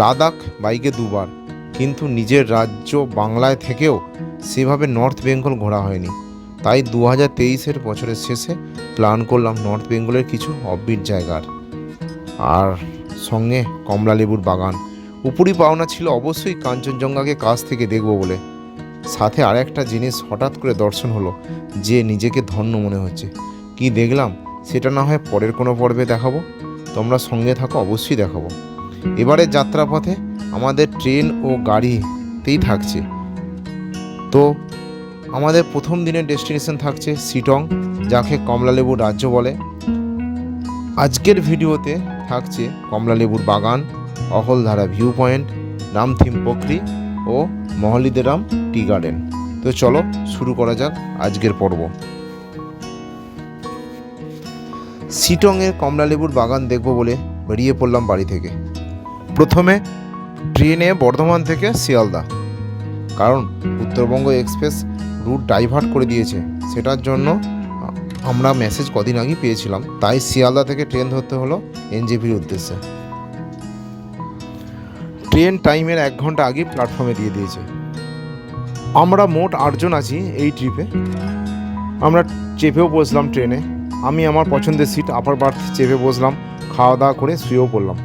লাদাখ বাইকে দুবার, কিন্তু নিজের রাজ্য বাংলায় থেকেও সেভাবে নর্থ বেঙ্গল ঘোরা হয়নি। তাই দু হাজার তেইশের বছরের শেষে প্ল্যান করলাম নর্থ বেঙ্গলের কিছু অববিট জায়গার। আর সঙ্গে কমলা লেবুর বাগান। উপরি পাওনা ছিল অবশ্যই কাঞ্চনজঙ্ঘাকে কাছ থেকে দেখব বলে। সাথে আর একটা জিনিস হঠাৎ করে দর্শন হলো, যে নিজেকে ধন্য মনে হচ্ছে। কি দেখলাম, সেটা না হয় পরের কোনো পর্বে দেখাবো? তোমরা সঙ্গে থাকো, অবশ্যই দেখাবো। এবারে যাত্রাপথে আমাদের ট্রেন ও গাড়িতেই থাকছে। তো আমাদের প্রথম দিনের ডেস্টিনেশন থাকছে সিটং যাকে কমলালেবুর রাজ্য বলে। আজকের ভিডিওতে থাকছে কমলালেবুর বাগান, অহলধারা ভিউ পয়েন্ট নামথিম পকরি ও মহলিদেরাম টি গার্ডেন তো চলো শুরু করা যাক আজকের পর্ব। সিটংয়ের কমলালেবুর বাগান দেখব বলে বেরিয়ে পড়লাম বাড়ি থেকে। প্রথমে ট্রেনে বর্ধমান থেকে শিয়ালদা। কারণ উত্তরবঙ্গ এক্সপ্রেস রুট ডাইভার্ট করে দিয়েছে। সেটার জন্য আমরা মেসেজ কদিন আগেই পেয়েছিলাম। তাই শিয়ালদা থেকে ট্রেন ধরতে হলো এনজেপির উদ্দেশ্যে। ট্রেন টাইমের এক ঘণ্টা আগে প্ল্যাটফর্মে দিয়ে দিয়েছে। আমরা মোট আটজন আছি এই ট্রিপে। আমরা চেপেও বসলাম ট্রেনে। আমি আমার পছন্দের সিট আপার বার্থ চেপে বসলাম। খাওয়া দাওয়া করে শুয়েও পড়লাম।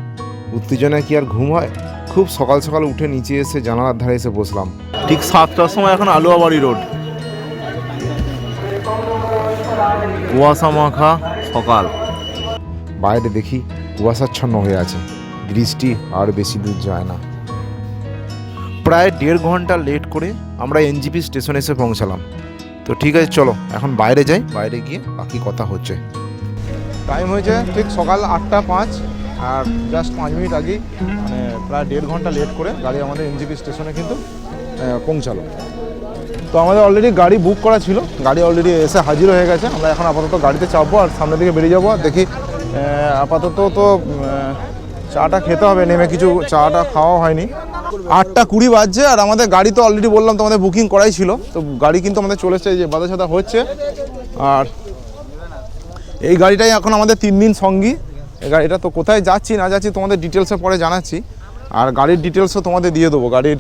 উত্তেজনায় কি আর ঘুম হয়? খুব সকাল সকাল উঠে নিচে এসে জানালার ধারে এসে বসলাম। ঠিক সাতটার সময় এখন আলুয়াবাড়ি রোড। কুয়াশা মাখা সকাল। বাইরে দেখি কুয়াশাচ্ছন্ন হয়ে আছে। বৃষ্টি আর বেশি দূর যায় না। প্রায় দেড় ঘণ্টা লেট করে আমরা এনজিপি স্টেশনে এসে পৌঁছালাম। তো ঠিক আছে চলো এখন বাইরে যাই বাইরে গিয়ে বাকি কথা হচ্ছে। টাইম হয়েছে ঠিক সকাল আটটা পাঁচ। আর জাস্ট পাঁচ মিনিট আগেই মানে প্রায় দেড় ঘণ্টা লেট করে গাড়ি আমাদের এনজিপি স্টেশনে কিন্তু পৌঁছালো। তো আমাদের অলরেডি গাড়ি বুক করা ছিল, গাড়ি অলরেডি এসে হাজির হয়ে গেছে। আমরা এখন আপাতত গাড়িতে চাপবো আর সামনের দিকে বেরিয়ে যাব। আর দেখি আপাতত তো চাটা খেতে হবে, নেমে কিছু চাটা খাওয়া হয়নি। আটটা কুড়ি বাজছে আর আমাদের গাড়ি তো অলরেডি বললাম তোমাদের বুকিং করাই ছিল। তো গাড়ি কিন্তু আমাদের চলে এসেছে যে বাধা সাদা হচ্ছে। আর এই গাড়িটাই এখন আমাদের তিন দিন সঙ্গী। এই গাড়িটা তো কোথায় যাচ্ছি, না যাচ্ছি তোমাদের ডিটেলসে পরে জানাচ্ছি। আর গাড়ির ডিটেলসও তোমাদের দিয়ে দেবো। গাড়ির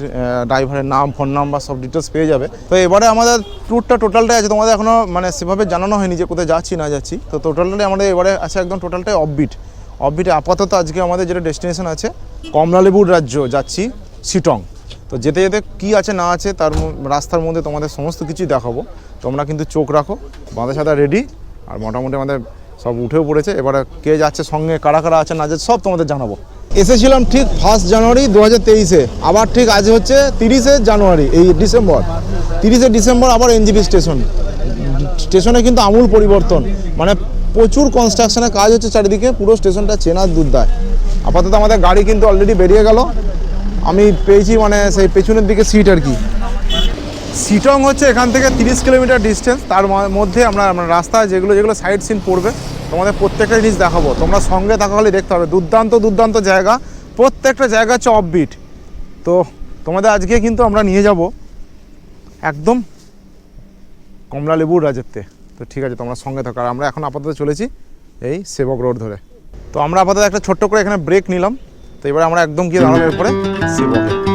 ড্রাইভারের নাম ফোন নাম্বার সব ডিটেলস পেয়ে যাবে। তো এবারে আমাদের ট্যুরটা টোটালটাই আছে। তোমাদের এখনও মানে সেভাবে জানানো হয়নি যে কোথায় যাচ্ছি, না যাচ্ছি। তো টোটালটাই আমাদের এবারে আছে একদম টোটালটাই অফবিট অফবিটে আপাতত আজকে আমাদের যেটা ডেস্টিনেশন আছে, কমলালেবুর রাজ্য যাচ্ছি সিটং তো যেতে যেতে কী আছে, না আছে, তার রাস্তার মধ্যে তোমাদের সমস্ত কিছুই দেখাবো। তোমরা কিন্তু চোখ রাখো বাঁধা সাদা রেডি আর মোটামুটি আমাদের সব উঠেও পড়েছে। এবারে কে যাচ্ছে, সঙ্গে কারা কারা আছে না আছে সব তোমাদের জানাব। এসেছিলাম ঠিক ফার্স্ট জানুয়ারি দু হাজার তেইশে। আবার ঠিক আজ হচ্ছে তিরিশে জানুয়ারি এই ডিসেম্বর তিরিশে ডিসেম্বর আবার এনজিপি স্টেশন স্টেশনে কিন্তু আমূল পরিবর্তন। মানে প্রচুর কনস্ট্রাকশনের কাজ হচ্ছে চারিদিকে, পুরো স্টেশনটা চেনার দুর্দায়। আপাতত আমাদের গাড়ি কিন্তু অলরেডি বেরিয়ে গেল। আমি পেয়েছি মানে সেই পেছনের দিকে সিট আর কি। সিটং হচ্ছে এখান থেকে তিরিশ কিলোমিটার ডিস্টেন্স তার মধ্যে আমরা আমরা রাস্তায় যেগুলো যেগুলো সাইড সিন পড়বে, তোমাদের প্রত্যেকটা জিনিস দেখাবো। তোমরা সঙ্গে থাকা হলে দেখতে হবে। দুর্দান্ত দুর্দান্ত জায়গা। প্রত্যেকটা জায়গা হচ্ছে অফবিট তো তোমাদের আজকে কিন্তু আমরা নিয়ে যাব একদম কমলা লেবুর রাজত্বে। তো ঠিক আছে, তোমরা সঙ্গে থাকো। আর আমরা এখন আপাতত চলেছি এই সেবক রোড ধরে। তো আমরা আপাতত একটা ছোট্ট করে এখানে ব্রেক নিলাম। তো এবারে আমরা একদম গিয়ে দাঁড়াবো এরপরে সেবকে।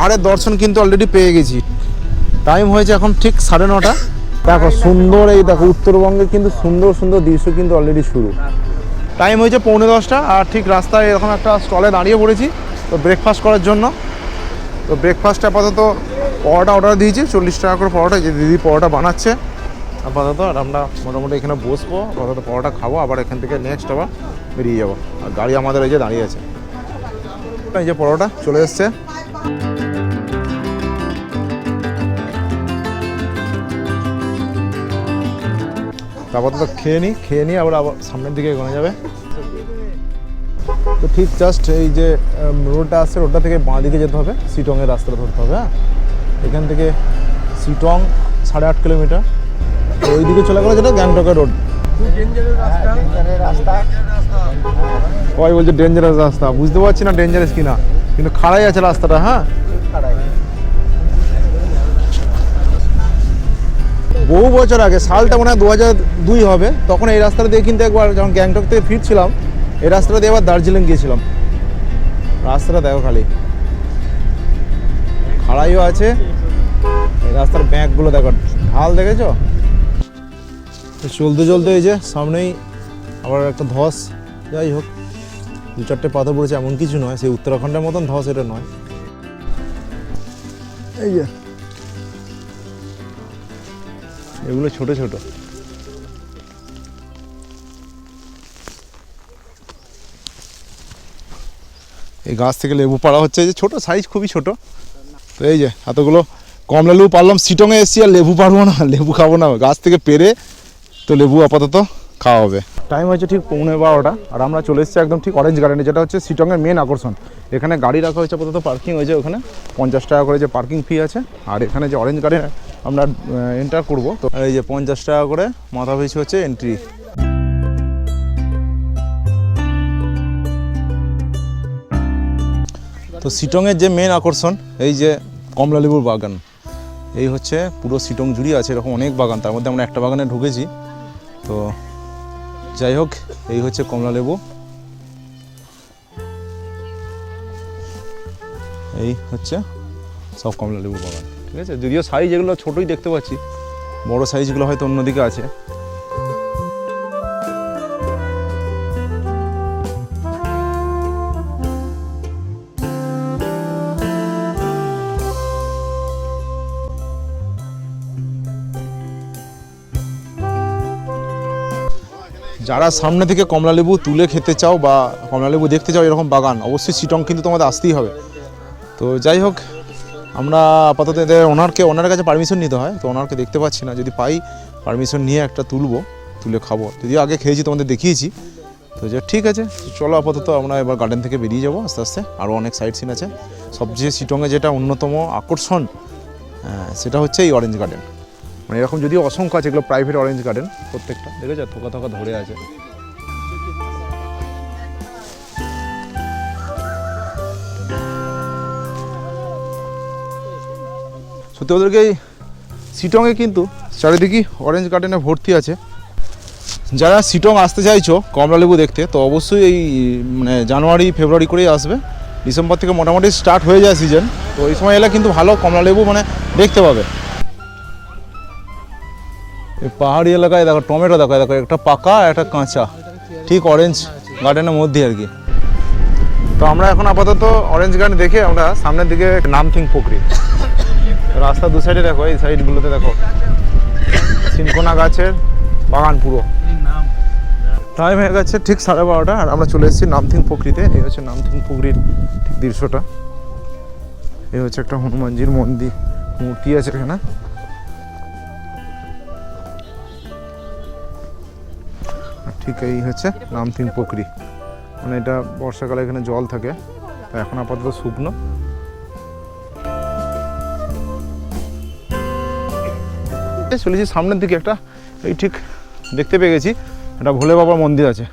পাহাড়ের দর্শন কিন্তু অলরেডি পেয়ে গেছি। টাইম হয়েছে এখন ঠিক সাড়ে নটা। দেখো সুন্দর এই দেখো উত্তরবঙ্গে কিন্তু সুন্দর সুন্দর দৃশ্য কিন্তু অলরেডি শুরু। টাইম হয়েছে পৌনে দশটা আর ঠিক রাস্তায় এরকম একটা স্টলে দাঁড়িয়ে পড়েছি। তো ব্রেকফাস্ট করার জন্য। তো ব্রেকফাস্টে আপাতত পরোটা অর্ডার দিয়েছি, চল্লিশ টাকা করে পরোটা যে দিদি পরোটা বানাচ্ছে। আপাতত আর আমরা মোটামুটি এখানে বসবো, আপাতত পরোটা খাব, আবার এখান থেকে নেক্সট আবার বেরিয়ে যাব। আর গাড়ি আমাদের এই যে দাঁড়িয়ে আছে। এই যে পরোটা চলে এসছে। তারপর তো খেয়ে নিই খেয়ে নিই আবার আবার সামনের দিকে এগোনো যাবে। তো ঠিক জাস্ট এই যে রোডটা আসছে রোডটা থেকে বাঁ দিকে যেতে হবে, সিটংয়ের রাস্তাটা ধরতে হবে হ্যাঁ? এখান থেকে সিটং সাড়ে আট কিলোমিটার। ওই দিকে চলে গেলো যেটা গ্যাংটকের রোড। সবাই বলছে ডেঞ্জারাস রাস্তা। বুঝতে পারছি না ডেঞ্জারাস কিনা, কিন্তু খাড়াই আছে রাস্তাটা হ্যাঁ? বহু বছর আগে, সালটা মনে হয় দু হাজার দুই হবে, তখন এই রাস্তাটা দিয়ে কিন্তু একবার যখন গ্যাংটক থেকে ফিরছিলাম, এই রাস্তাটা দিয়ে আবার দার্জিলিং গিয়েছিলাম। রাস্তাটা দেখো খালি। খাড়াইও আছে। এই রাস্তার ব্যাঁকগুলো দেখো, ঢাল দেখেছ? চলতে চলতে এই যে সামনেই আবার একটা ধস, যাই হোক, দু চারটে পাথর পড়েছে, এমন কিছু নয়, সেই উত্তরাখণ্ডের মতন ধস এটা নয়। এই যে এগুলো ছোট ছোট। এই গাছ থেকে লেবু পাড়া হচ্ছে যে ছোট সাইজ খুবই ছোট। তো এই যে, এতগুলো কমলা লেবু পারলাম সিটংয়ে এসছি আর লেবু পারব না, লেবু খাব না। গাছ থেকে পেরে তো লেবু আপাতত খাওয়া হবে। টাইম হচ্ছে ঠিক পৌনে বারোটা, আর আমরা চলে এসেছি একদম ঠিক অরেঞ্জ গার্ডেনে যেটা হচ্ছে সিটংয়ের মেন আকর্ষণ। এখানে গাড়ি রাখা হয়েছে আপাতত পার্কিং হয়েছে ওখানে পঞ্চাশ টাকা করে যে পার্কিং ফি আছে, আর এখানে যে অরেঞ্জ গার্ডেন আমরা এন্টার করব। তো এই যে পঞ্চাশ টাকা করে মাথা পিছু হচ্ছে এন্ট্রি তো সিটংয়ের যে মেন আকর্ষণ, এই যে কমলালেবুর বাগান, এই হচ্ছে পুরো সিটং জুড়ে আছে, এরকম অনেক বাগান, তার মধ্যে আমরা একটা বাগানে ঢুকেছি। তো যাই হোক, এই হচ্ছে কমলালেবু। এই হচ্ছে সব কমলা লেবু বাগান। ঠিক আছে? যদিও সাইজ এগুলো ছোটোই দেখতে পাচ্ছি। বড় সাইজগুলো হয়তো অন্যদিকে আছে। যারা সামনে থেকে কমলালেবু তুলে খেতে চাও বা কমলালেবু দেখতে চাও এরকম বাগান, অবশ্যই শিটং কিন্তু তোমাদের আসতেই হবে। তো যাই হোক আমরা আপাতত ওনারকে ওনার কাছে পারমিশন নিতে হয় তো ওনারকে দেখতে পাচ্ছি না। যদি পাই পারমিশন নিয়ে একটা তুলবো তুলে খাব। যদিও আগে খেয়েছি তোমাদের দেখিয়েছি। তো যে ঠিক আছে চলো আপাতত আমরা এবার গার্ডেন থেকে বেরিয়ে যাব আস্তে আস্তে। আরও অনেক সাইড সিন আছে। সবচেয়ে শিটংয়ে যেটা অন্যতম আকর্ষণ আহ, সেটা হচ্ছে এই অরেঞ্জ গার্ডেন মানে এরকম যদিও অসংখ্য আছে এগুলো প্রাইভেট অরেঞ্জ গার্ডেন প্রত্যেকটা। দেখেছ? থোকা থোকা ধরে আছে। সত্যি ওদেরকে এই কিন্তু চারিদিকে অরেঞ্জ গার্ডেনে ভর্তি আছে। যারা সিটং আসতে চাইছো কমলালেবু দেখতে, তো অবশ্যই এই মানে জানুয়ারি, ফেব্রুয়ারি করেই আসবে। ডিসেম্বর থেকে মোটামুটি স্টার্ট হয়ে যায় সিজন তো এই সময় এলে কিন্তু ভালো কমলালেবু মানে দেখতে পাবে। এই পাহাড়ি এলাকায় দেখো, টমেটো দেখো দেখো, একটা পাকা একটা কাঁচা। ঠিক অরেঞ্জ গার্ডেনের মধ্যে আর কি। তো আমরা এখন আপাতত অরেঞ্জ গার্ডেন দেখে আমরা সামনের দিকে নামথিং পুকুরি। রাস্তা দু সাইডে দেখো, এই সাইডগুলোতে দেখো। সিনকোনা গাছের বাগান পুরো। টাইম হয়ে গেছে ঠিক সাড়ে বারোটা, আর আমরা চলে এসেছি নামথিং পুকুরিতে। এই হচ্ছে নামথিং পুকুরির ঠিক দৃশ্যটা। এই হচ্ছে একটা হনুমানজির মন্দির, মূর্তি আছে এখানে। ঠিক এই হচ্ছে নামথিং পুকুরি। মানে এটা বর্ষাকালে এখানে জল থাকে এখন আপাতত শুকনো। চলেছি, সামনের দিকে একটা, এই ঠিক দেখতে পেয়ে গেছি, একটা ভোলে বাবার মন্দির আছে।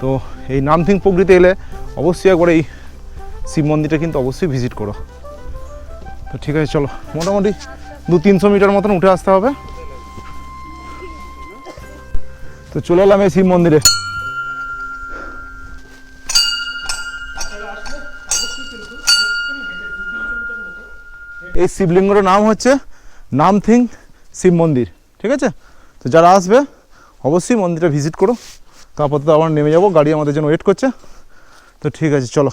তো এই নামথিং পুকুরিতে এলে অবশ্যই একবার এই শিব মন্দিরটা কিন্তু অবশ্যই ভিজিট করো। তো ঠিক আছে, চলো, মোটামুটি দু তিনশো মিটার মতন উঠে আসতে হবে। তো চলে এলাম এই শিব মন্দিরে। এই শিবলিঙ্গটার নাম হচ্ছে নামথিং শিব মন্দির, ঠিক আছে? তো যারা আসবে, অবশ্যই মন্দিরটা ভিজিট করো। তারপর তো আবার নেমে যাব, গাড়ি আমাদের জন্য ওয়েট করছে। তো ঠিক আছে, চলো।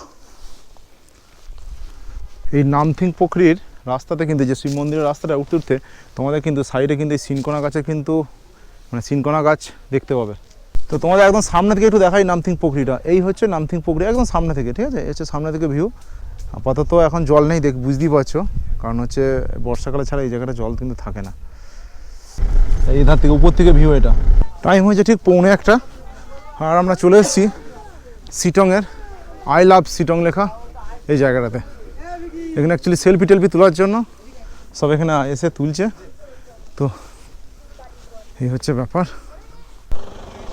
এই নামথিং পুকুরির রাস্তাতে কিন্তু যে শিব মন্দিরের রাস্তাটা উঠতে উঠতে তোমাদের কিন্তু সাইডে কিন্তু এই সিনকোনা গাছের কিন্তু মানে সিনকোনা গাছ দেখতে পাবে। তো তোমাদের একদম সামনে থেকে একটু দেখাই নামথিং পুকুরিটা এই হচ্ছে নামথিং পুকুরি একদম সামনে থেকে, ঠিক আছে? হচ্ছে সামনে থেকে ভিউ আপাতত এখন জল নেই, দেখ, বুঝতেই পারছ। কারণ হচ্ছে বর্ষাকালে ছাড়া এই জায়গাটা জল কিন্তু থাকে না। এই ধার থেকে উপর থেকে ভিউ এটা। টাইম হয়েছে ঠিক পৌনে একটা। আর আমরা চলে এসেছি সিটংয়ের আই লাভ সিটং লেখা এই জায়গাটাতে। এখানে অ্যাকচুয়ালি সেলফি টেলফি তোলার জন্য সব এখানে এসে তুলছে। তো এই হচ্ছে ব্যাপার।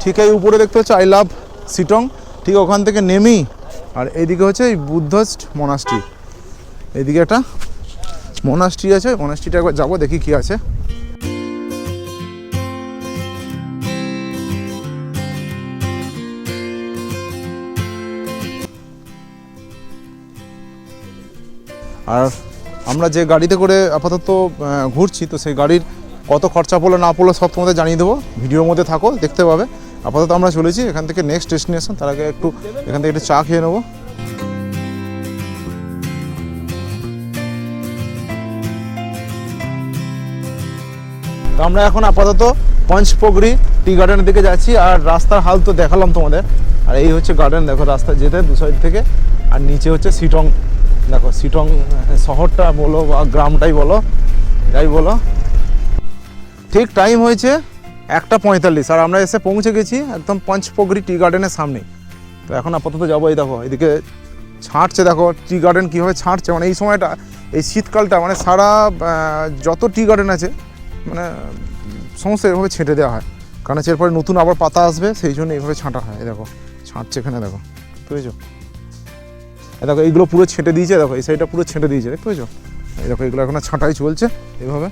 ঠিক এই উপরে দেখতে হচ্ছে আই লাভ সিটং ঠিক ওখান থেকে নেমেই আর এইদিকে হচ্ছে এই বুদ্ধস্ট মনাস্ট্রি। এইদিকে একটা মনাস্ট্রি আছে। মনাস্ট্রিটা একবার যাব, দেখি কি আছে। আর আমরা যে গাড়িতে করে আপাতত ঘুরছি, তো সেই গাড়ির কত খরচা পড়ল না পড়ল সব তোমাদের জানিয়ে দেবো। ভিডিওর মধ্যে থাকো, দেখতে পাবে। আপাতত আমরা চলেছি এখান থেকে নেক্সট ডেস্টিনেশন তার আগে একটু এখান থেকে একটু চা খেয়ে নেব। তো আমরা এখন আপাতত পঞ্চপোগরি টি গার্ডেনের দিকে যাচ্ছি, আর রাস্তার হাল তো দেখালাম তোমাদের। আর এই হচ্ছে গার্ডেন দেখো রাস্তা যেতে দু সাইড থেকে, আর নিচে হচ্ছে সিটং দেখো, সিটং শহরটা বলো বা গ্রামটাই বলো, যাই বলো। ঠিক টাইম হয়েছে একটা পঁয়তাল্লিশ, আর আমরা এসে পৌঁছে গেছি একদম পঞ্চপোগরি টি গার্ডেনের সামনে। তো এখন আপাতত যাব এই দেখো, এদিকে ছাঁটছে দেখো টি গার্ডেন কীভাবে ছাঁটছে মানে এই সময়টা, এই শীতকালটা মানে সারা যত টি গার্ডেন আছে মানে সমস্ত এভাবে ছেঁটে দেওয়া হয়। কারণ এরপরে নতুন আবার পাতা আসবে, সেই জন্য এইভাবে ছাঁটা হয় দেখো, ছাঁটছে এখানে দেখো, বুঝেছ? দেখো, এইগুলো পুরো ছেঁটে দিয়েছে, দেখো, এই সাইডটা পুরো ছেঁটে দিয়েছে, দেখতে পেয়েছ? এই দেখো, এগুলো এখন ছাঁটাই চলছে, এইভাবে।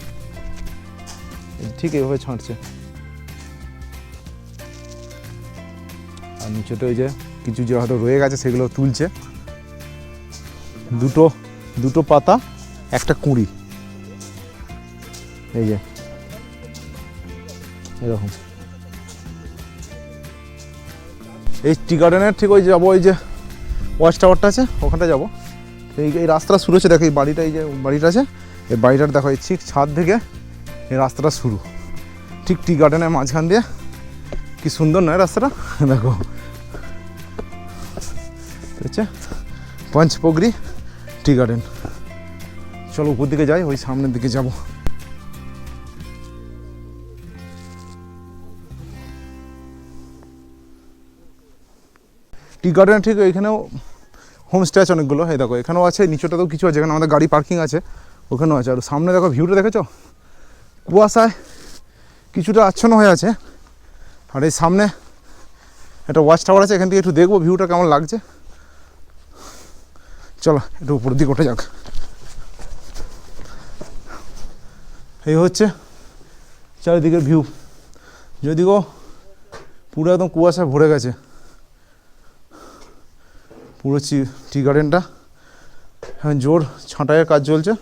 ঠিক এইভাবে ছাঁটছে। আর নিচেতে ওই যে কিছু যে হয়তো রয়ে গেছে, সেগুলো তুলছে। দুটো দুটো পাতা, একটা কুঁড়ি। এই যে, এরকম। এই টি গার্ডেনের ঠিক ওই যাব ওই যে ওয়াচ টাওয়ারটা আছে ওখানটা যাব। এই এই রাস্তাটা শুরু হচ্ছে, দেখো এই বাড়িটা, এই যে বাড়িটা আছে, এই বাড়িটার দেখো এই ঠিক ছাদ থেকে এই রাস্তাটা শুরু। ঠিক টি গার্ডেনের মাঝখান দিয়ে। কি সুন্দর নয় রাস্তাটা? দেখো। হচ্ছে পঞ্চপগরি টি গার্ডেন। চলো উপর দিকে যাই, ওই সামনের দিকে যাব। টি গার্ডেন ঠিক এখানেও হোমস্টে আছে অনেকগুলো। এই দেখো, এখানেও আছে নিচেটাতেও কিছু আছে, এখানে আমাদের গাড়ি পার্কিং আছে, ওখানেও আছে। আর সামনে দেখো ভিউটা দেখেছ? কুয়াশায় কিছুটা আচ্ছন্ন হয়ে আছে। আর এই সামনে একটা ওয়াচ টাওয়ার আছে, এখান থেকে একটু দেখব ভিউটা কেমন লাগছে। চলো, একটু উপরের দিকে ওঠা যাক। এই হচ্ছে চারিদিকের ভিউ যদিও পুরো একদম কুয়াশায় ভরে গেছে। পুরো টি গার্ডেনটা। এখন জোর ছাঁটাইয়ের কাজ চলছে।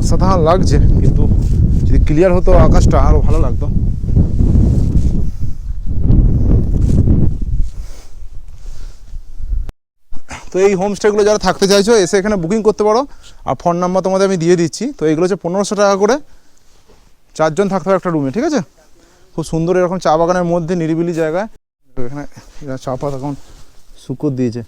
অসাধারণ লাগছে, কিন্তু যদি ক্লিয়ার হতো আকাশটা আরও ভালো লাগতো। তো এই হোমস্টেগুলো যারা থাকতে চাইছো, এসে এখানে বুকিং করতে পারো। আর ফোন নাম্বার তোমাদের আমি দিয়ে দিচ্ছি। তো এগুলো হচ্ছে পনেরোশো টাকা করে চারজন থাকতে হবে একটা রুমে ঠিক আছে? খুব সুন্দর এরকম চা বাগানের মধ্যে নিরিবিলি জায়গায়। এখানে চা পাতা এখন শুকর দিয়েছে।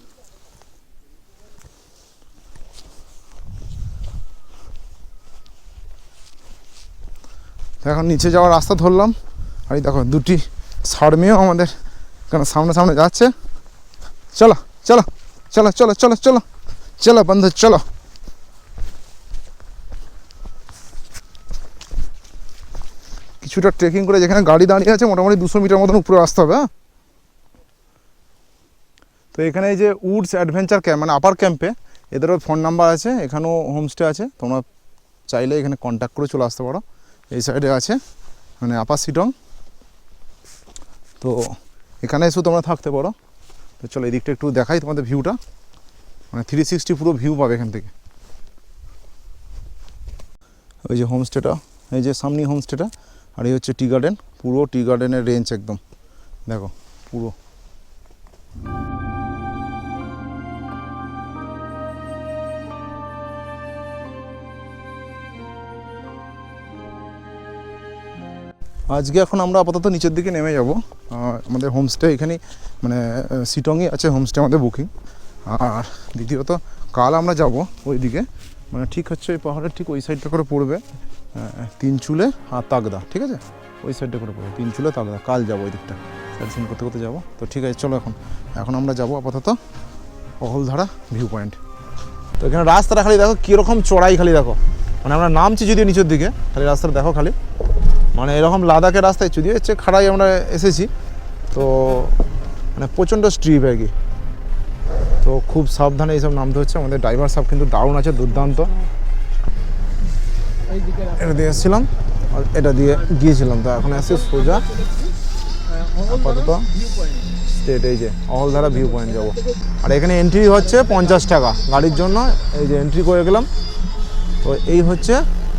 এখন নিচে যাওয়ার রাস্তা ধরলাম। আর এই দেখো, দুটি মেয়েও আমাদের এখানে সামনে সামনে যাচ্ছে। চলো চলো চলো চলো চলো চলো চলো বন্ধু চলো। কিছুটা ট্রেকিং করে যেখানে গাড়ি দাঁড়িয়ে আছে, মোটামুটি দুশো মিটার মতন উপরে আসতে হবে হ্যাঁ? তো এখানে এই যে উডস অ্যাডভেঞ্চার ক্যাম্প মানে আপার ক্যাম্পে, এদেরও ফোন নাম্বার আছে, এখানেও হোমস্টে আছে, তোমরা চাইলে এখানে কন্ট্যাক্ট করে চলে আসতে পারো। এই সাইডে আছে মানে আপার সিটং। তো এখানে এসেও তোমরা থাকতে পারো। তো চলো এদিকটা একটু দেখাই তোমাদের ভিউটা মানে থ্রি সিক্সটি পুরো ভিউ পাবে এখান থেকে। ওই যে হোমস্টেটা, এই যে সামনে হোমস্টেটা। আর এই হচ্ছে টি গার্ডেন, পুরো টি গার্ডেনের রেঞ্জ একদম। দেখো, পুরো। আজকে এখন আমরা আপাতত নিচের দিকে নেমে যাব। আমাদের হোমস্টে এখানে মানে সিটংই আছে হোমস্টে আমাদের বুকিং আর দ্বিতীয়ত, কাল আমরা যাব ওইদিকে। মানে ঠিক হচ্ছে, ওই পাহাড়ের ঠিক ওই সাইডটা করে পড়বে। তিন চুলে আর তাগদা, ঠিক আছে? ওই সাইডটা করে পড়বে তিন চুলে তাগদা, কাল যাব ওই দিকটা। সিন করতে করতে যাব। তো ঠিক আছে, চলো এখন। এখন আমরা যাব আপাতত অহলধারা ভিউ পয়েন্ট তো এখানে রাস্তাটা খালি দেখো, কীরকম চড়াই খালি দেখো। মানে আমরা নামছি যদিও নিচের দিকে, খালি রাস্তাটা দেখো খালি। মানে এরকম লাদাখের রাস্তায়, যদিও হচ্ছে খাড়াই আমরা এসেছি। তো মানে প্রচণ্ড স্ট্রিপ আর কি। তো খুব সাবধানে এইসব নামতে হচ্ছে। আমাদের ড্রাইভার সাহেব কিন্তু দারুণ আছে, দুর্দান্ত। এটা দিয়ে এসেছিলাম আর এটা দিয়ে গিয়েছিলাম। তো এখন আসছে সোজা, আপাতত স্ট্রেট এই যে, অহলধারা ভিউ পয়েন্ট যাব। আর এখানে এন্ট্রি হচ্ছে পঞ্চাশ টাকা গাড়ির জন্য, এই যে এন্ট্রি করে গেলাম। তো এই হচ্ছে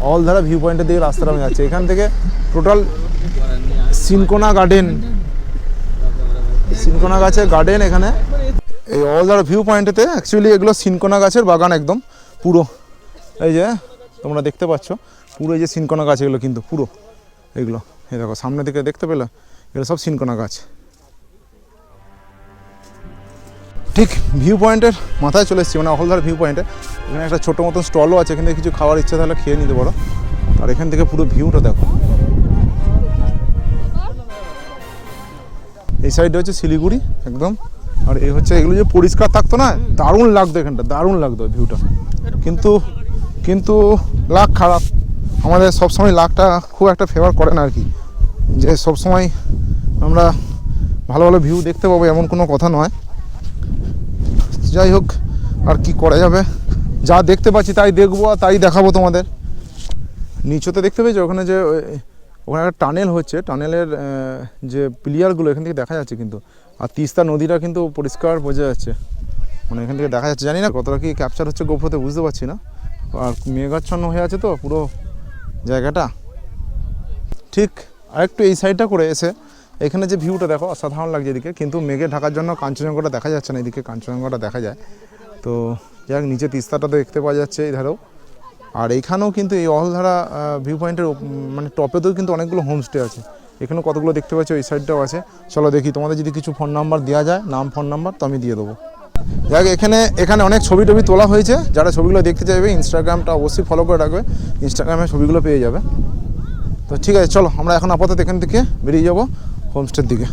অহলধারা ভিউ পয়েন্টের দিকে রাস্তাটা আমি যাচ্ছি। এখান থেকে টোটাল সিনকোনা গার্ডেন সিনকোনা গাছের গার্ডেন এখানে। এই অহলধারা ভিউ পয়েন্টেতে অ্যাকচুয়ালি এগুলো সিনকোনা গাছের বাগান একদম, পুরো। এই যে তোমরা দেখতে পাচ্ছ, পুরো যে সিনকোনা গাছ এগুলো কিন্তু, পুরো এগুলো। এই দেখো, সামনে থেকে দেখতে পেলে, এগুলো সব সিনকোনা গাছ। ঠিক ভিউ পয়েন্টের মাথায় চলে এসেছি মানে অহলধার ভিউ পয়েন্টে এখানে একটা ছোটো মতন স্টলও আছে, এখান কিছু খাওয়ার ইচ্ছা তাহলে খেয়ে নিতে পারো। আর এখান থেকে পুরো ভিউটা দেখো। এই সাইডে হচ্ছে শিলিগুড়ি, একদম। আর এই হচ্ছে এগুলো যে পরিষ্কার থাকতো না, দারুণ লাগতো এখানটা, দারুণ লাগতো ভিউটা কিন্তু কিন্তু লাখ খারাপ। আমাদের সবসময় লাখটা খুব একটা ফেভার করে না আর কি। যে সবসময় আমরা ভালো ভালো ভিউ দেখতে পাবো এমন কোনো কথা নয়। যাই হোক, আর কি করা যাবে? যা দেখতে পাচ্ছি তাই দেখব আর তাই দেখাবো তোমাদের। নিচেতে দেখতে পেয়েছ? ওখানে যে ওখানে একটা টানেল হচ্ছে। টানেলের যে প্লেয়ারগুলো এখান থেকে দেখা যাচ্ছে কিন্তু। আর তিস্তা নদীটা কিন্তু পরিষ্কার বোঝা যাচ্ছে। মানে এখান থেকে দেখা যাচ্ছে। জানি না কতটা কি ক্যাপচার হচ্ছে গোপ্রতে, বুঝতে পারছি না। আর মেঘাচ্ছন্ন হয়ে আছে তো পুরো জায়গাটা। ঠিক আরেকটু এই সাইডটা করে এসে এখানে যে ভিউটা দেখো, অসাধারণ লাগছে এদিকে। কিন্তু মেঘে ঢাকার জন্য কাঞ্চনজঙ্ঘাটা দেখা যাচ্ছে না, এদিকে কাঞ্চনজঙ্ঘাটা দেখা যায়। তো যাক নিচে তিস্তাটা তো দেখতে পাওয়া যাচ্ছে, এই ধারেও। আর এইখানেও কিন্তু এই অহলধারা ভিউ পয়েন্টের মানে টপেতেও কিন্তু অনেকগুলো হোমস্টে আছে। এখানেও কতগুলো দেখতে পাচ্ছ, ওই সাইডটাও আছে। চলো দেখি, তোমাদের যদি কিছু ফোন নাম্বার দেওয়া যায়, নাম ফোন নাম্বার তো আমি দিয়ে দেবো। যাক এখানে এখানে অনেক ছবি টবি তোলা হয়েছে। যারা ছবিগুলো দেখতে চাইবে ইনস্টাগ্রামটা অবশ্যই ফলো করে রাখবে। ইনস্টাগ্রামে ছবিগুলো পেয়ে যাবে। তো ঠিক আছে, চলো, আমরা এখন আপাতত এখান থেকে বেরিয়ে যাব হোমস্টের দিকে।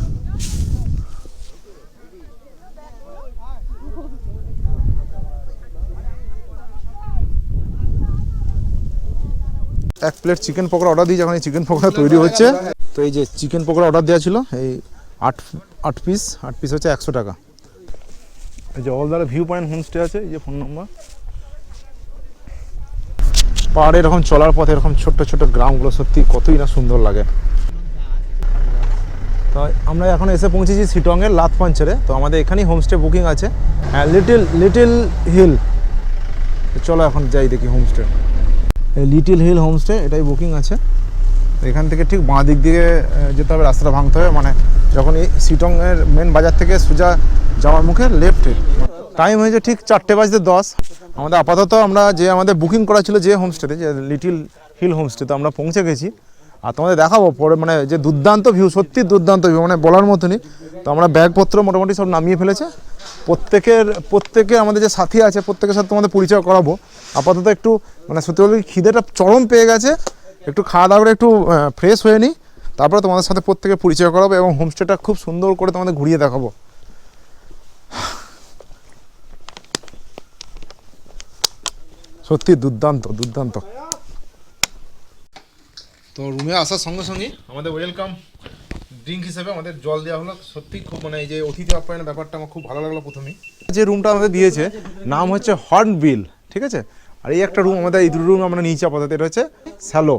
এক প্লেট চিকেন পকোড়া অর্ডার দিয়ে যখন এই চিকেন পকোড়া তৈরি হচ্ছে। তো এই যে চিকেন পকোড়া অর্ডার দেওয়া ছিল, এই আট আট পিস আট পিস হচ্ছে একশো টাকা। এই যে ভিউ পয়েন্ট হোমস্টে আছে, এই যে ফোন নম্বর পাহাড়ে এরকম চলার পথে এরকম ছোট্ট ছোট্ট গ্রামগুলো সত্যি কতই না সুন্দর লাগে। তো আমরা এখন এসে পৌঁছেছি সিটংয়ের লাত পাঞ্চারে। তো আমাদের এখানেই হোমস্টে বুকিং আছে। হ্যাঁ লিটিল লিটিল হিল চলো এখন যাই দেখি হোমস্টে লিটিল হিল হোমস্টে এটাই বুকিং আছে। এখান থেকে ঠিক বাঁ দিক দিয়ে যেতে হবে, রাস্তাটা ভাঙতে হবে। মানে যখন এই সিটংয়ের মেন বাজার থেকে সোজা যাওয়ার মুখে লেফটে টাইম হয়েছে ঠিক চারটে বাজতে দশ। আমাদের আপাতত আমরা যে আমাদের বুকিং করা ছিল যে হোমস্টেতে যে লিটিল হিল হোমস্টে তো আমরা পৌঁছে গেছি। আর তোমাদের দেখাবো পরে মানে যে দুর্দান্ত ভিউ সত্যি দুর্দান্ত ভিউ মানে বলার মতনই। তো আমরা ব্যাগপত্র মোটামুটি সব নামিয়ে ফেলেছে। প্রত্যেকের, প্রত্যেকে আমাদের যে সাথী আছে, প্রত্যেকের সাথে তোমাদের পরিচয় করাবো। আপাতত একটু মানে সত্যি বলতে কি, খিদেটা চরম পেয়ে গেছে। একটু খাওয়া দাওয়া একটু ফ্রেশ হয়ে নিই তারপরে তোমাদের সাথে প্রত্যেকে পরিচয় করাবো এবং হোমস্টেটা খুব সুন্দর করে তোমাদের ঘুরিয়ে দেখাবো। সত্যি দুর্দান্ত দুর্দান্ত। তো রুমে আসার সঙ্গে সঙ্গে আমাদের ওয়েলকাম ড্রিঙ্ক হিসেবে আমাদের জল দেওয়া হলো। সত্যি খুব মানে এই যে অতিথি আপ্যায়নের ব্যাপারটা আমার খুব ভালো লাগল প্রথমেই। যে রুমটা আমাদের দিয়েছে নাম হচ্ছে হর্ন বিল ঠিক আছে? আর এই একটা রুম আমাদের এই দুটো রুম আমরা নিয়েছি আপাতত এটা হচ্ছে স্যালো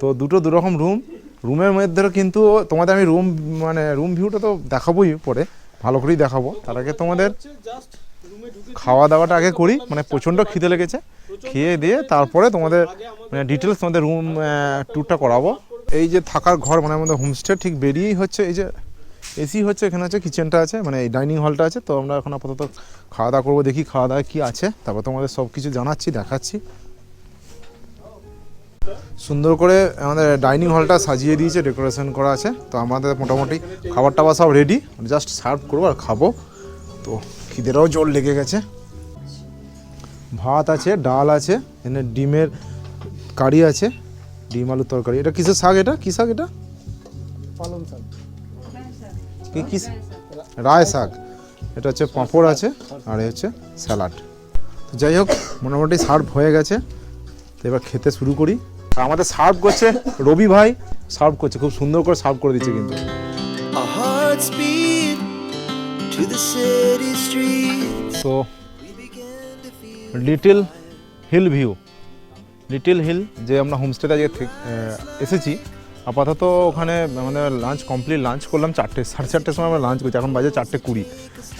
তো দুটো দুরকম রুম রুমের মধ্যে কিন্তু তোমাদের আমি রুম মানে রুম ভিউটা তো দেখাবোই পরে। ভালো করেই দেখাবো। তার আগে তোমাদের খাওয়া দাওয়াটা আগে করি। মানে প্রচণ্ড খিদে লেগেছে। খেয়ে দিয়ে তারপরে তোমাদের মানে ডিটেলস তোমাদের রুম ট্যুরটা করাবো। এই যে থাকার ঘর মানে আমাদের হোমস্টে ঠিক বেরিয়েই হচ্ছে এই যে এসি হচ্ছে, এখানে হচ্ছে কিচেনটা আছে মানে এই ডাইনিং হলটা আছে। তো আমরা এখন আপাতত খাওয়া দাওয়া করব, দেখি খাওয়া দাওয়া কী আছে। তারপর তোমাদের সব কিছু জানাচ্ছি, দেখাচ্ছি। সুন্দর করে আমাদের ডাইনিং হলটা সাজিয়ে দিয়েছে ডেকোরেশন করা আছে। তো আমাদের মোটামুটি খাবার টাবার সব রেডি জাস্ট সার্ভ করব আর খাব। তো খিদেরাও জল লেগে গেছে। ভাত আছে ডাল আছে এখানে ডিমের কারি আছে ডিম আলুর তরকারি। এটা কিসের শাক এটা? কী শাক এটা? কি কি রায় শাক। এটা হচ্ছে পাঁপড় আছে আর এ হচ্ছে স্যালাড। তো যাই হোক মোটামুটি সার্ভ হয়ে গেছে। তো এবার খেতে শুরু করি। আর আমাদের সার্ভ করছে রবি ভাই সার্ভ করছে খুব সুন্দর করে সার্ভ করে দিচ্ছে কিন্তু. তো little hill view little hill যে আমরা হোমস্টেতে আজকে থেকে- এসেছি। আপাতত ওখানে আমাদের লাঞ্চ কমপ্লিট লাঞ্চ করলাম চারটে সাড়ে চারটের সময় আমরা লাঞ্চ করছি এখন বাজে চারটে কুড়ি।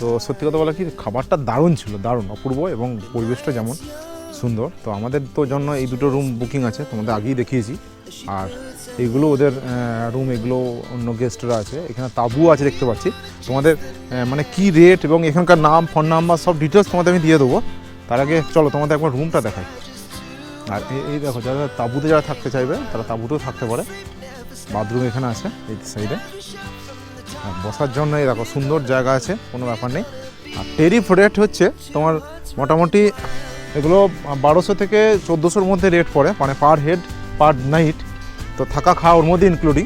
তো সত্যি কথা বলা কি খাবারটা দারুণ ছিল দারুণ অপূর্ব এবং পরিবেশটা যেমন সুন্দর। তো আমাদের তো জন্য এই দুটো রুম বুকিং আছে, তোমাদের আগেই দেখিয়েছি। আর এগুলো ওদের রুম এগুলো অন্য গেস্টরা আছে। এখানে তাবু আছে দেখতে পাচ্ছি। তোমাদের মানে কি রেট এবং এখানকার নাম ফোন নাম্বার সব ডিটেলস তোমাদের আমি দিয়ে দেবো। তার আগে চলো, তোমাদের একবার রুমটা দেখাই। আর এই- দেখো, যারা তাঁবুতে যারা থাকতে চাইবে, তারা তাঁবুতেও থাকতে পারে। বাথরুম এখানে আছে, এই সাইডে বসার জন্য এই দেখো, সুন্দর জায়গা আছে, কোনো ব্যাপার নেই। আর টেরিফ রেট হচ্ছে তোমার মোটামুটি এগুলো বারোশো থেকে চোদ্দোশোর মধ্যে রেট পড়ে মানে পার হেড পার নাইট তো থাকা খাওয়া ওর মধ্যে ইনক্লুডিং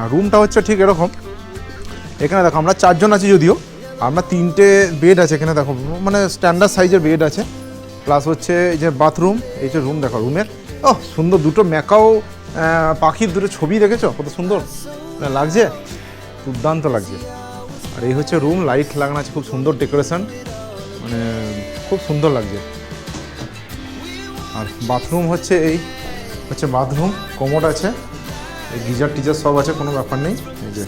আর রুমটা হচ্ছে ঠিক এরকম। এখানে দেখো আমরা চারজন আছি যদিও। আমরা তিনটে বেড আছে এখানে দেখো। মানে স্ট্যান্ডার্ড সাইজের বেড আছে। প্লাস হচ্ছে এই যে বাথরুম এই যে রুম দেখো রুমের ও সুন্দর দুটো ম্যাকাও পাখির দুটো ছবি দেখেছ? কত সুন্দর। লাগছে? দুর্দান্ত লাগছে। আর এই হচ্ছে রুম লাইট লাগানো আছে, খুব সুন্দর ডেকোরেশন মানে খুব সুন্দর লাগছে। আর বাথরুম হচ্ছে এই, হচ্ছে বাথরুম কোমোড আছে। এই গিজার টিজার সব আছে, কোনো ব্যাপার নেই। এই যে,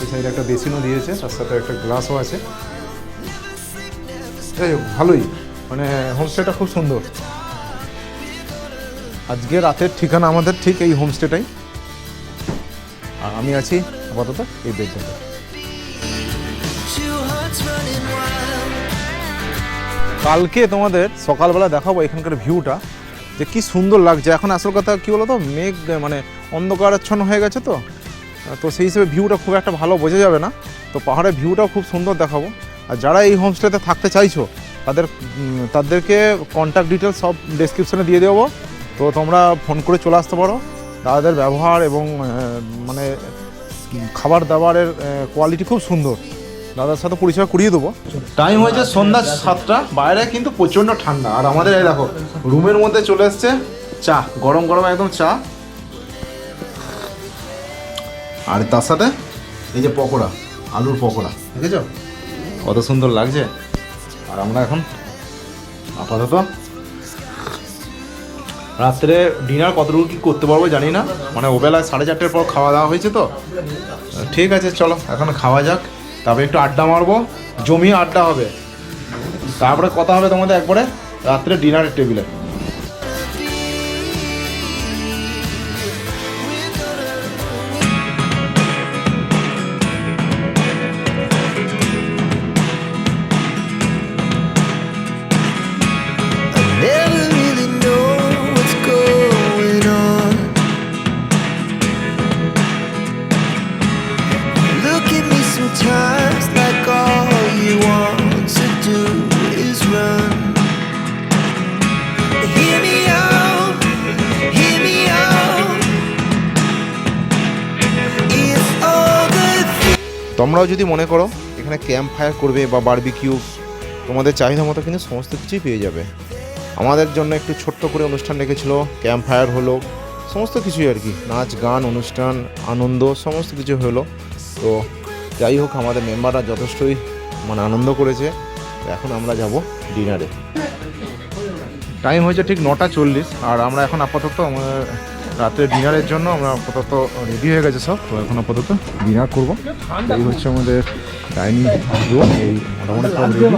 এই সাইডে একটা বেসিনও দিয়েছে, তার সাথে একটা গ্লাসও আছে। যাই হোক ভালোই। মানে হোমস্টেটা খুব সুন্দর। আজকে রাতের ঠিকানা আমাদের ঠিক এই হোমস্টেটাই আর আমি আছি আপাতত এই বেডটাতে কালকে তোমাদের সকালবেলা দেখাবো এখানকার ভিউটা যে কি সুন্দর লাগছে। এখন আসল কথা কি বলো তো মেঘ মানে অন্ধকারাচ্ছন্ন হয়ে গেছে তো তো সেই হিসেবে ভিউটা খুব একটা ভালো বোঝা যাবে না। তো পাহাড়ের ভিউটাও খুব সুন্দর দেখাবো। আর যারা এই হোমস্টেতে থাকতে চাইছো, তাদের তাদেরকে কন্ট্যাক্ট ডিটেলস সব ডেসক্রিপশনে দিয়ে দেবো। তো তোমরা ফোন করে চলে আসতে পারো। তাদের ব্যবহার এবং মানে খাবার দাবারের কোয়ালিটি খুব সুন্দর। দাদার সাথে পরিচয় করিয়ে দেবো। টাইম হয়েছে সন্ধ্যা সাতটা, বাইরে কিন্তু প্রচণ্ড ঠান্ডা। আর আমাদের এই দেখো, রুমের মধ্যে চলে এসছে চা, গরম গরম একদম চা। আর তার সাথে এই যে পকোড়া, আলুর পকোড়া, দেখেছ? কত সুন্দর লাগছে। আর আমরা এখন আপাতত রাত্রে ডিনার কতটুকু কি করতে পারব জানি না। মানে ওবেলায় সাড়ে চারটের পর খাওয়া দাওয়া হয়েছে তো। ঠিক আছে, চলো, এখন খাওয়া যাক। তারপরে একটু আড্ডা মারবো, জমিয়ে আড্ডা হবে। তারপরে কথা হবে তোমাদের একবারে রাত্রে ডিনারের টেবিলে। তোমরাও যদি মনে করো, এখানে ক্যাম্প ফায়ার করবে বা বারবিকিউ তোমাদের চাহিদা মতো কিন্তু সমস্ত কিছুই পেয়ে যাবে। আমাদের জন্য একটু ছোট্ট করে অনুষ্ঠান রেখেছিল ক্যাম্প ফায়ার হলো, সমস্ত কিছুই আর কি। নাচ, গান, অনুষ্ঠান, আনন্দ, সমস্ত কিছু হলো। তো যাই হোক, আমাদের মেম্বাররা যথেষ্টই মানে আনন্দ করেছে। এখন আমরা যাব ডিনারে টাইম হয়েছে ঠিক নটা চল্লিশ, আর আমরা এখন আপাতত রাত্রে ডিনারের জন্য আমরা আপাতত রেডি হয়ে গেছে সব, তো এখন আপাতত ডিনার করব। এই হচ্ছে আমাদের ডাইনিং রুম এই মোটামুটি সব রেডি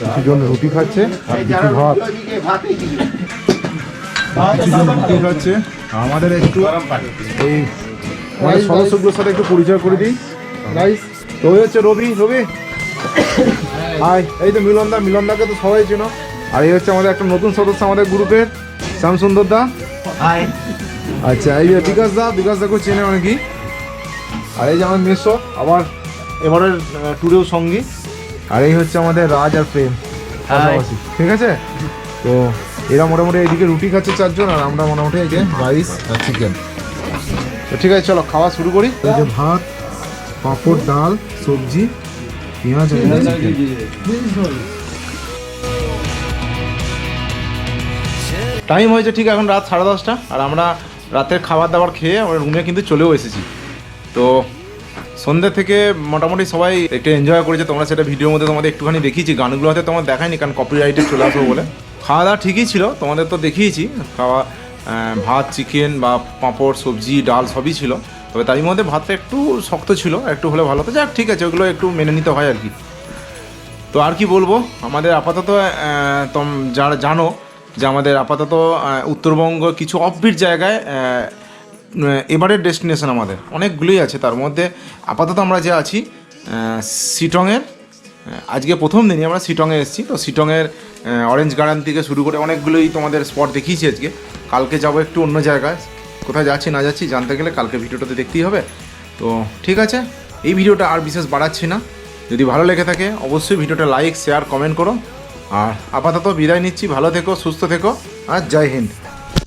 কিছুজন রুটি খাচ্ছে, আর কিছু ভাত। কিছুজন রুটি খাচ্ছে, আমাদের একটু এই আমাদের সদস্যগুলোর সাথে একটু পরিচয় করে দিই। তো ওই হচ্ছে রবি রবি। হাই এই তো মিলনদা, মিলনদাকে তো সবাই চেনো। আর এই হচ্ছে আমাদের একটা নতুন সদস্য আমাদের গ্রুপের শ্যামসুন্দর দা। হাই আচ্ছা এই যে বিকাশ দা বিকাশ দাকেও চেনে অনেকই? আর এই যে আমার মেসো আবার এবারের ট্যুরেও সঙ্গী। আর এই হচ্ছে আমাদের রাজ আর প্রেম পাশাপাশি। ঠিক আছে? তো এরা মোটামুটি এইদিকে রুটি খাচ্ছে চারজন আর আমরা মোটামুটি এই যে রাইস আর চিকেন। তো ঠিক আছে চলো খাওয়া শুরু করি। এই যে ভাত পাঁপড় ডাল সবজি পেঁয়াজ টাইম হয়েছে ঠিক এখন রাত সাড়ে দশটা, আর আমরা রাতের খাবার দাবার খেয়ে আমরা রুমে কিন্তু চলেও এসেছি। তো সন্ধ্যে থেকে মোটামুটি সবাই একটু এনজয় করেছে, তোমরা সেটা ভিডিওর মধ্যে তোমাদের একটুখানি দেখিয়েছি, গানগুলো হয়তো তোমার দেখায়নি, কারণ কপিরাইটে চলে আসব বলে। খাওয়া দাওয়া ঠিকই ছিল, তোমাদের তো দেখিয়েছি, খাওয়া ভাত চিকেন বা পাঁপড়, সবজি, ডাল সবই ছিল। তবে তারই মধ্যে ভাতটা একটু শক্ত ছিল, একটু হলে ভালো। হতো যাক, ঠিক আছে, ওগুলো একটু মেনে নিতে হয় আর কি। তো আর কি বলব? আমাদের আপাতত তোম যারা জানো যে আমাদের আপাতত উত্তরবঙ্গ কিছু অফবিট জায়গায় এবারের ডেস্টিনেশন আমাদের। অনেকগুলোই আছে তার মধ্যে আপাতত আমরা যে আছি আহ, শিটংয়ের আজকে প্রথম দিনই আমরা শিটংয়ে এসেছি তো শিটংয়ের অরেঞ্জ গার্ডেন থেকে শুরু করে অনেকগুলোই তোমাদের স্পট দেখিয়েছি আজকে। কালকে যাব একটু অন্য জায়গায় কোথায় যাচ্ছি না যাচ্ছি জানতে গেলে কালকে ভিডিওটাতে দেখতেই হবে। তো ঠিক আছে এই ভিডিওটা আর বিশেষ বাড়াচ্ছি না। যদি ভালো লেগে থাকে অবশ্যই ভিডিওটা লাইক শেয়ার কমেন্ট করো। আর আপাতত বিদায় নিচ্ছি। ভালো থেকো সুস্থ থেকো আর জয় হিন্দ।